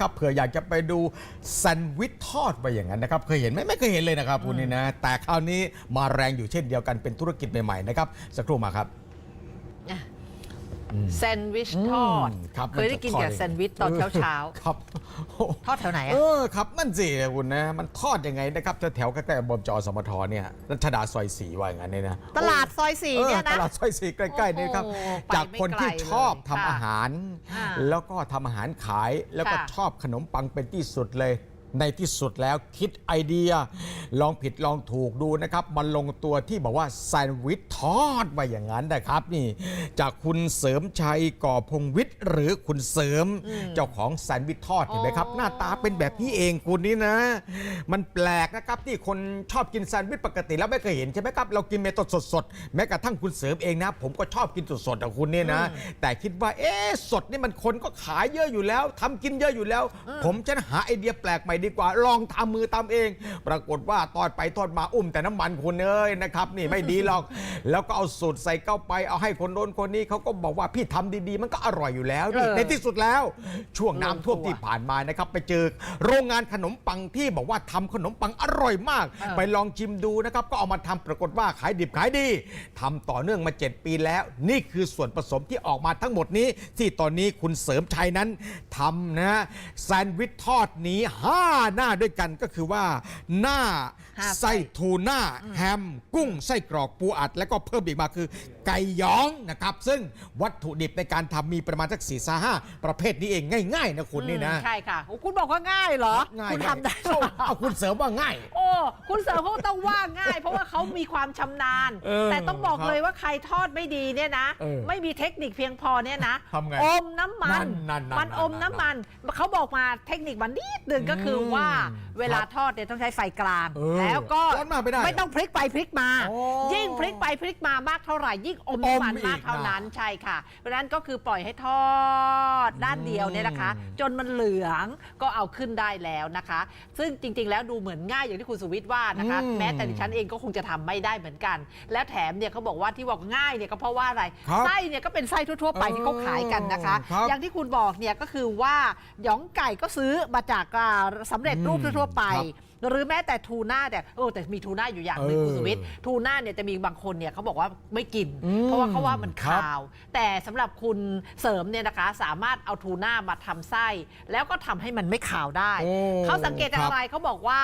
ครับเผื่ออยากจะไปดูแซนด์วิชทอดไปอย่างนั้นนะครับ เคยเห็นไหมไม่เคยเห็นเลยนะครับคุณนี่นะ แต่คราวนี้มาแรงอยู่เช่นเดียวกันเป็นธุรกิจใหม่ๆนะครับสักครู่มาครับ แซนด์วิชทอดมครับเคยได้กินกับมัจะทอแซนด์วิชตอนเช้าเช้าครับๆทอดแถวไหนเออะอครับนั่นสิคุณนะ มันทอดยังไงนะครับแถวๆใกล้ๆบมจอสมทเนี่ยรัชดาซอยสีว่าอย่างนั้นเนี่ยนะตลาดซอยสี่เออเนี่ยตนะลาดซอยสีใกล้ๆนี่ครับโอ้โหไปจากคนที่ไม่ไกลชอบเลยทำค่ะอาหารอ่าแล้วก็ทำอาหารขายแล้วก็ค่ะชอบขนมปังเป็นที่สุดเลย ในที่สุดแล้วคิดไอเดีย ลองผิดลองถูกดูนะครับ มันลงตัวที่บอกว่าแซนด์วิชทอดไปอย่างนั้นนะครับนี่ จากคุณเสริมชัยก่อพงวิทย์หรือคุณเสริม เจ้าของแซนด์วิชทอดเห็นไหมครับอ๋อหน้าตาเป็นแบบนี้เองคุณนี่นะ มันแปลกนะครับที่คนชอบกินแซนด์วิชปกติแล้วไม่เคยเห็นใช่ไหมครับเรากินเมตดสดๆแม้กระทั่งคุณเสริมเองนะ ผมก็ชอบกินสดๆของคุณเนี่ยนะ แต่คิดว่าเอ๊ะสดนี่มันคนก็ขายเยอะอยู่แล้วทำกินเยอะอยู่แล้ว ผมจะหาไอเดียแปลกใหม่ดีกว่าลองทำมือทำเอง ปรากฏว่าทอดไปทอดมาอุ้มแต่น้ำมันคุณเอ้ยนะครับนี่ไม่ดีหรอก แล้วก็เอาสูตรใส่เข้าไปเอาให้คนโน้นคนนี้เขาก็บอกว่าพี่ทำดีๆ มันก็อร่อยอยู่แล้วนี่เออในที่สุดแล้ว ช่วงน้ำท่วมลงตัวที่ผ่านมานะครับไปเจอโรงงานขนมปังที่บอกว่าทำขนมปังอร่อยมากเออไปลองชิมดูนะครับก็เอามาทำปรากฏว่าขายดิบขายดีทำต่อเนื่องมา 7 ปีแล้ว นี่คือส่วนผสมที่ออกมาทั้งหมดนี้ ที่ตอนนี้คุณเสริมชัยนั้นทำนะแซนด์วิชทอดนี้5หน้าด้วยกันก็คือว่า หน้าห้าไส้ ไส้ทูน่าแฮม กุ้งไส้กรอกปูอัด แล้วก็เพิ่มอีกมาคือ ไก่หยองนะครับ ซึ่งวัตถุดิบในการทำมีประมาณสักสี่ห้าประเภทนี้เองง่าย ๆ นะคุณนี่นะใช่ค่ะโอ้คุณบอกว่าง่ายเหรอ ง่ายคุณทำได้เอาเอาคุณเสริมว่าง่าย โอ้ คุณเสริมเขาต้องว่าง่าย เพราะว่าเขามีความชำนาญ เออแต่ต้องบอกครับเลยว่าใครทอดไม่ดีเนี่ยนะ เออไม่มีเทคนิคเพียงพอเนี่ยนะทำไงอมน้ำมัน นั่นๆๆๆมันอมน้ำมัน เขาบอกมาเทคนิคมันนิดหนึ่งก็คือว่าอืมเวลาครับทอดเนี่ยต้องใช้ไฟกลาง เออแล้วก็ร้อนมากไม่ได้ไม่ต้องพลิกไปพลิกมา โอ้ยิ่งพลิกไปพลิกมามากเท่าไหร่ยิ่งอมอมน้ำมันอีกมากเท่านั้นนะใช่ค่ะ เพราะฉะนั้นก็คือปล่อยให้ทอดด้านเดียวเนี่ยนะคะ อืม จนมันเหลืองก็เอาขึ้นได้แล้วนะคะ ซึ่งจริง ๆ แล้วดูเหมือนง่ายอย่างที่คุณสุวิทย์ว่านะคะ อืมแม้แต่ดิฉันเองก็คงจะทำไม่ได้เหมือนกัน แล้วแถมเนี่ยเขาบอกว่าที่บอกง่ายเนี่ยก็เพราะว่าอะไรครับไส้เนี่ยก็เป็นไส้ทั่วๆไปที่เขาขายกันนะคะ ครับ อย่างที่คุณบอกเนี่ยก็คือว่าหยองไก่ก็ซื้อมาจากอ่าสำเร็จรูปอืมทั่วๆไปครับหรือแม้แต่ทูน่าแต่เออแต่มีทูน่าอยู่อย่างหนึ่งเออคุณสุวิทย์ทูน่าเนี่ยจะมีบางคนเนี่ยเขาบอกว่าไม่กินอืมเพราะว่าเขาว่ามันครับคาว แต่สำหรับคุณเสริมเนี่ยนะคะ สามารถเอาทูน่ามาทำไส้ แล้วก็ทำให้มันไม่ขาวได้โอ้เขาสังเกตจากครับอะไรเขาบอกว่า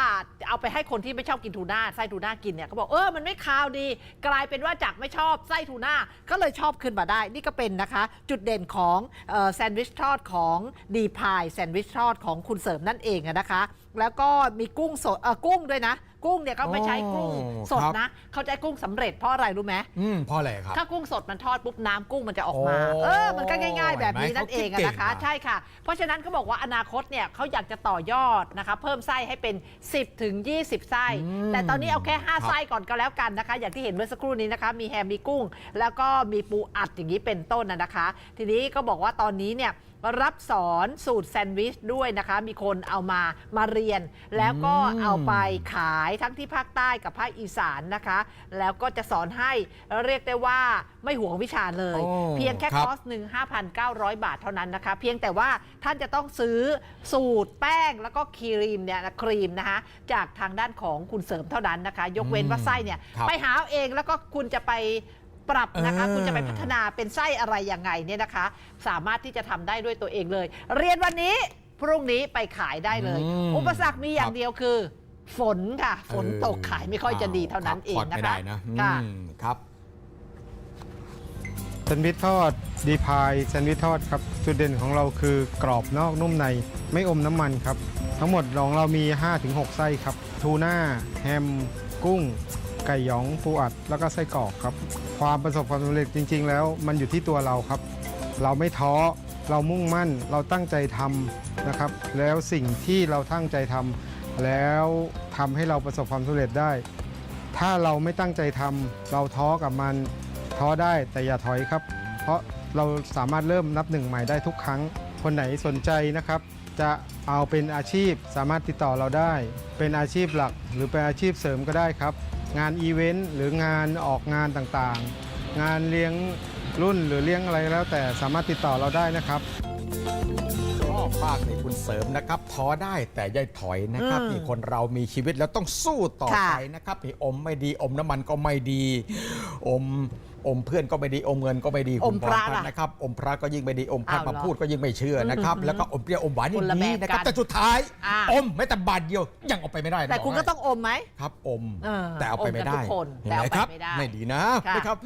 เอาไปให้คนที่ไม่ชอบกินทูน่าไส้ทูน่ากินเนี่ยเขาบอกเออมันไม่คาวดี กลายเป็นว่าจากไม่ชอบไส้ทูน่าก็เลยชอบขึ้นมาได้ นี่ก็เป็นนะคะ จุดเด่นของเอ่อแซนด์วิชทอดของดีพายแซนด์วิชทอดของคุณเสริมนั่นเองอะนะคะคะ แล้วก็มีกุ้งสดเออกุ้งด้วยนะ กุ้งเนี่ยก็ไม่ใช้กุ้งโอ้สดครับนะ เขาใช้กุ้งสำเร็จเพราะอะไรรู้ไหมอืมเพราะอะไรครับถ้ากุ้งสดมันทอดปุ๊บน้ำกุ้งมันจะออกมาโอ้เออมันก็ง่าย ๆ แบบนี้เห็นไหมนั่นเองอะเขาคิดเก่งนะคะอะใช่ค่ะ เพราะฉะนั้นเขาบอกว่าอนาคตเนี่ยเขาอยากจะต่อยอดนะคะเพิ่มไส้ให้เป็น 10ถึง20 ไส้ แต่ตอนนี้เอาแค่ 5 ไส้ก่อนก็แล้วกันนะคะ อย่างที่เห็นเมื่อสักครู่นี้นะคะ มีแฮมมีกุ้ง แล้วก็มีปูอัดอย่างนี้เป็นต้นนะนะคะ ทีนี้ก็บอกว่าตอนนี้เนี่ยรับสอนสูตรแซนด์วิชด้วยนะคะ มีคนเอามามาเรียน แล้วก็อืมเอาไปขายทั้งที่ภาคใต้กับภาคอีสานนะคะ แล้วก็จะสอนให้เรียกได้ว่าไม่ห่วงวิชาเลย โอ้เพียงแค่ครับคอร์สหนึ่ง5,900 บาทเท่านั้นนะคะ เพียงแต่ว่าท่านจะต้องซื้อสูตรแป้งแล้วก็ครีมเนี่ยนะครีมนะคะจากทางด้านของคุณเสริมเท่านั้นนะคะ ยกเว้นว่าไส้เนี่ยครับไปหาเอาเองแล้วก็คุณจะไปปรับนะคะ เออ คุณจะไปพัฒนาเป็นไส้อะไรยังไงเนี่ยนะคะ สามารถที่จะทำได้ด้วยตัวเองเลย เรียนวันนี้ พรุ่งนี้ไปขายได้เลย อืมอุปสรรคมีอย่างครับ เดียวคือ ฝนค่ะ ฝนตกขายไม่ค่อยจะดีเท่านั้นครับเองพดนะไม่คะได้นะค่ะ อืมครับ แซนด์วิชทอดดีพายแซนด์วิชทอดครับ จุดเด่นของเราคือกรอบนอกนุ่มในไม่อมน้ำมันครับ ทั้งหมดของเรามี 5-6 ไส้ครับ ทูน่า แฮม กุ้ง ไก่หยอง ปูอัด แล้วก็ไส้กรอกครับ ความประสบความสำเร็จจริง ๆ แล้วมันอยู่ที่ตัวเราครับ เราไม่ท้อ เรามุ่งมั่นเราตั้งใจทำนะครับ แล้วสิ่งที่เราตั้งใจทำแล้วทำให้เราประสบความสำเร็จได้ ถ้าเราไม่ตั้งใจทำเราท้อกับมันท้อได้แต่อย่าถอยครับ เพราะเราสามารถเริ่มนับหนึ่งใหม่ได้ทุกครั้ง คนไหนสนใจนะครับ จะเอาเป็นอาชีพสามารถติดต่อเราได้ เป็นอาชีพหลัก หรือเป็นอาชีพเสริมก็ได้ครับ งานอีเวนต์หรืองานออกงานต่างๆ งานเลี้ยง รุ่นหรือเลี้ยงอะไรแล้ว แต่สามารถติดต่อเราได้นะครับคมากนี่คุณเสริมนะครับท้อได้แต่อย่าถอยนะครับอืมนี่คนเรามีชีวิตแล้วต้องสู้ต่อค่ะไปนะครับนี่อมไม่ดีอมน้ำมันก็ไม่ดี อมอมเพื่อนก็ไม่ดีอมเงินก็ไม่ดีอคุมณพระพัฒน์ล่ะนะครับอมพระก็ยิ่งไม่ดีอมพระอ้าวเหรอมาพูดก็ยิ่งไม่เชื่อนะครับแล้วก็อมเปรี้ยวอมหวานคนี่นละดีแบบนะครับกันแต่สุดท้ายอ่า อมแม้แต่บาทเดียวยังเอาไปไม่ได้นะแต่คุณบก็ให้ ต้องอมไหม ครับอม เออแต่เอาไปไม่ได้อมกันทุกคนเห็นแต่ไหมเอาไปครับ ไม่ได้ไม่ดีนะค่ะ นะครับ